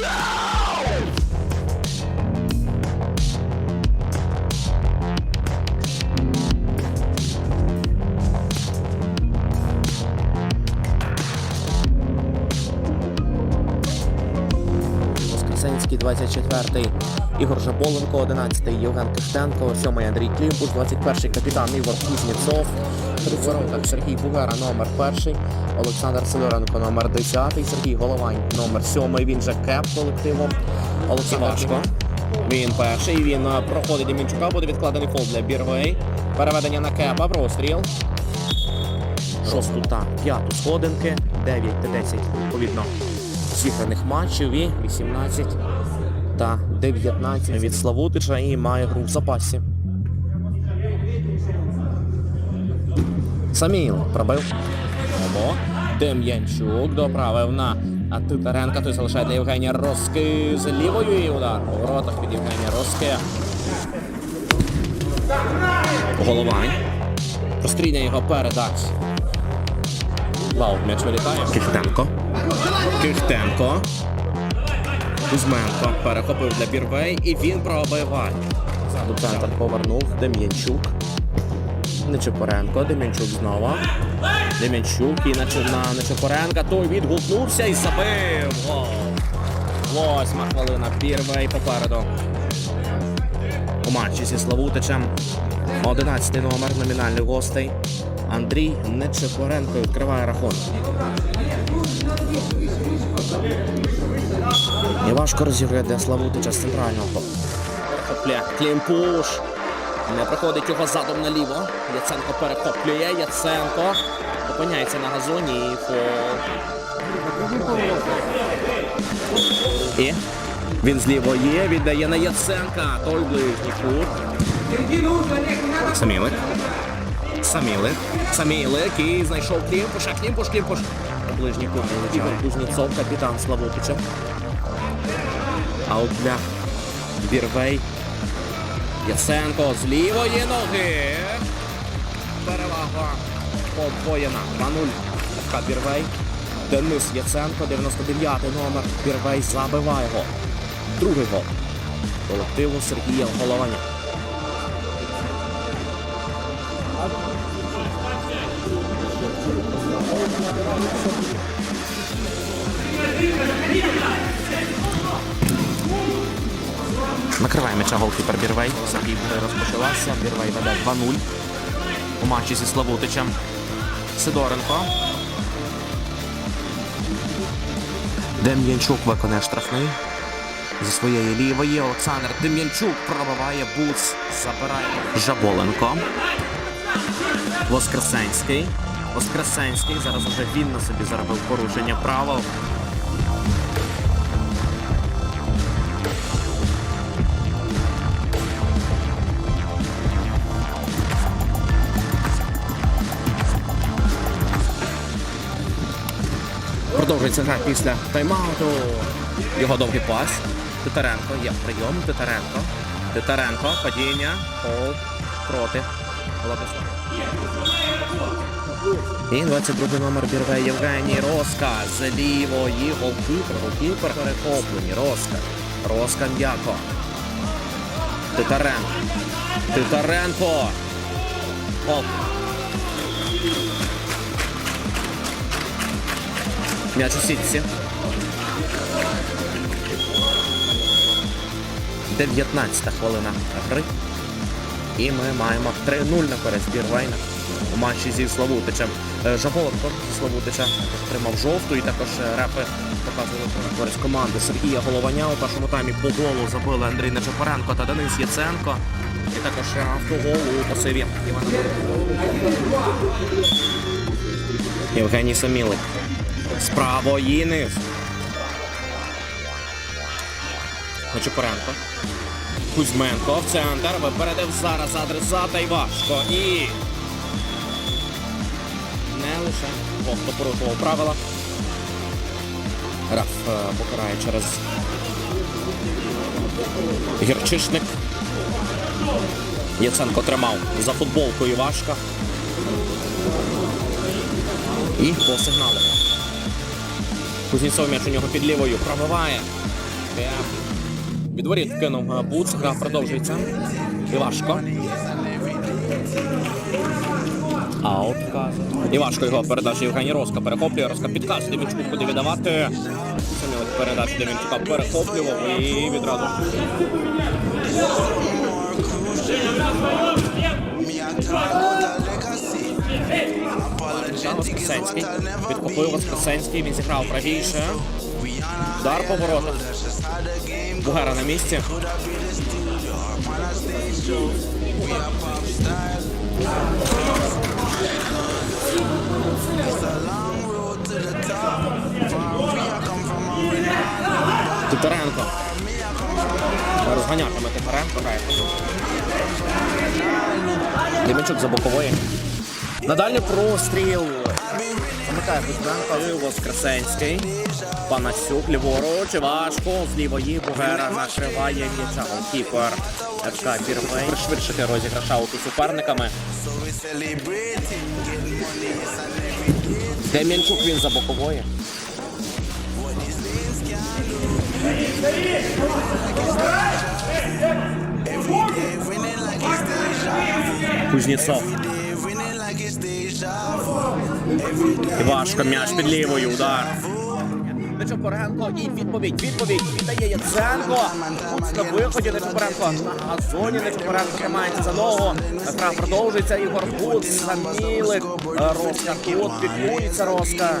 No! 24-й Ігор Жаболенко, 11-й Євген Киштенко, 7-й Андрій Клімпуш, 21-й капітан Ігор Кузнєцов, при воротах Сергій Бугара, номер 1, Олександр Сидоренко, номер 10, Сергій Головань, номер 7, він же кеп колективу. Олександр Важко. Він перший, він е, проходить Демінчука, буде відкладений фол для Бірвей. Переведення на кепа, простріл. Шосту та п'яту сходинки, 9 та 10 відповідно зіграних матчів і 18 та 19 від Славутича і має гру в запасі. Саміл пробив. Омо. Дем'янчук доправив на а Титаренка. Той залишає для Євгенія Роски з лівою і удар у воротах від Євгенія Роски. Головань. Простріння його передач. Лау, м'яч вилітає. Кихтенко. Кихтенко. Кузьменко перехопив для Бірвей і він пробиває. Ззаду центр повернув Дем'янчук. Нечепоренко, Дем'янчук знову. Дем'янчук і на, Нечепоренка. Той відгукнувся і забив. Восьма хвилина. Бірвей попереду. У матчі зі Славутичем. 11 номер номінальних гостей. Андрій Нечепоренко відкриває рахунок. І важко розіграє для Славутича з центрального. Перехопля Клімпуш. Не проходить його задом наліво. Яценко перехоплює. Яценко опиняється на газоні і фол. І він зліво є, віддає на Яценка. Той ближній кут. Самілик. Самілик. Самілик і знайшов Клімпуша. Клімпуш, Клімпуш. Ближній кут. Ігор Кузнєцов, капітан Славутича. А от Бірвей. Яценко з лівої ноги. Перевага подвоєна. 2-0. ФК Бірвей. Денис Яценко, 99-й номер. Бірвей забиває гол. Другий гол. Колективу Сергія Голованя. Накриває м'яча голкіпер Бірвей. Сергій буде розпочалася. Бірвей веде 2-0 у матчі зі Славутичем. Сидоренко. Дем'янчук виконає штрафний. Зі своєї лівої Олександр Дем'янчук пробиває буц. Забирає Жаболенко. Воскресенський. Воскресенський. Зараз уже він на собі заробив порушення правил. Продовжується гра після тайм-ауту. Його довгий пас. Титаренко є прийом. Титаренко. Титаренко. Падіння. Пол проти Владислава. І 22 номер бірве Євгеній Роска з лівої голкіпер. Голкіпер перехоплені. Роска. Роска м'яко. Титаренко. Титаренко. Оп. М'яч у сітці. 19 хвилина гри. І ми маємо 3-0 на користь Бірвейна у матчі зі Славутичем. Е, Жаголенко зі Славутича отримав жовту і також е, репи показували користь команди Сергія Голованя. У першому таймі по голу забили Андрій Нечапаренко та Денис Яценко. І також е, автогол у пасиві Івана Євгеній Самілик. З правої низ. Нечапаренко. Кузьменко в центр. Випередив зараз адресата і важко. І лише Вовто порушував правила. Раф е, покарає через гірчишник. Яценко тримав за футболкою Івашка. І по сигналу. Кузнєцов м'яч у нього під лівою пробиває. Е, Від воріт кинув е, Буц, гра продовжується. Івашко. Аут вказує. І важко його передача Євгеній Роска перехоплює, Роска підказ, Демінчуку буде віддавати. Самілик передачу Демінчука перехоплював і відразу Воскресенський. Підхопив Воскресенський, він зіграв правіше. Удар по воротах. Бугера на місці. Титаренко. Розганятиме Титаренко грає. Демінчук за бокової. На дальній простріл. Замикає Кузьменко. Воскресенський. Панасюк ліворуч. Важко. З лівої Бугера накриває м'яча. Голкіпер. ФК Бірвей. Пришвидшити розіграш ауту суперниками. Дем'янчук він за бокової. Кузнєцов. І важко м'яч під лівою удар. Нечопоренко і відповідь, відповідь віддає Яценко. Тут на виході Нечопоренко на зоні Нечопоренко тримається за ногу. Гра продовжується. Ігор Гуд, Самілик, Роска Кут, піклується Роска.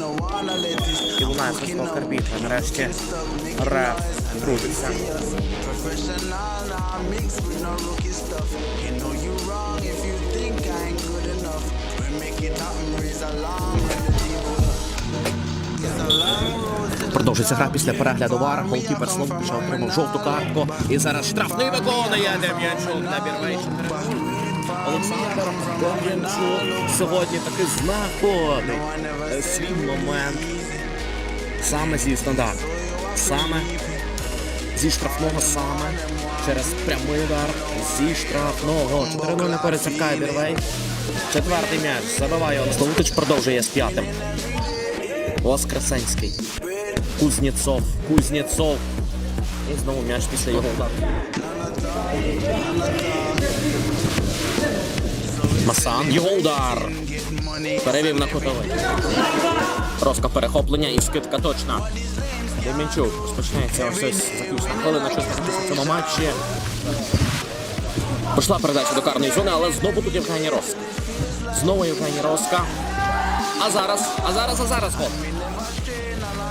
І лунає свисток арбітра. Нарешті реф дружиться. Продовжується гра після перегляду вара. Голкіпер Слободича отримав жовту картку. І зараз штрафний виконує Дем'янчук на Бірвейшн. Олександр Дем'янчук сьогодні таки знаходить свій момент саме зі стандарту. Саме зі штрафного саме через прямий удар зі штрафного. 4-0 на пересякає Бірвей. Четвертий м'яч забиває. Славутич продовжує з п'ятим. Воскресенський. Кузнєцов. Кузнєцов. І знову м'яч після його удару. Масан. Його удар. Перевів на кутовий. Роска перехоплення і скидка точна. Демінчук розпочинається ось ось заключна хвилина, щось в цьому матчі. Пішла передача до карної зони, але знову тут Євгеній Роска. Знову Євгеній Роска. А зараз, а зараз, а зараз гол.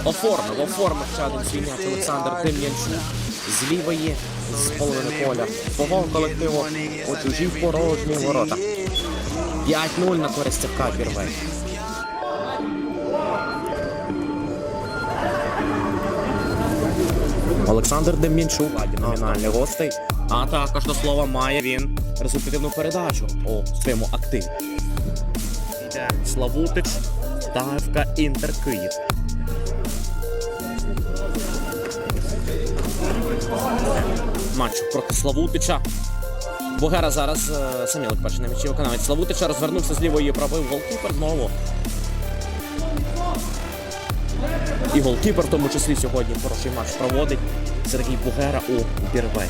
Оформив, оформив ще один свій м'яч Олександр Дем'янчук з лівої, з половини поля. Свого колективу у чужі порожні ворота. 5-0 на користь ФК Бірвей. Олександр Дем'янчук, номінальний гостей. А також до слова має він результативну передачу у своєму активі. Славутич та ФК Інтер Київ. Матч проти Славутича. Богера зараз е, Самілик перший на м'ячі виконавець Славутича розвернувся з лівої пробив голкіпер знову. І голкіпер в тому числі сьогодні хороший матч проводить Сергій Бугера у Бірвей.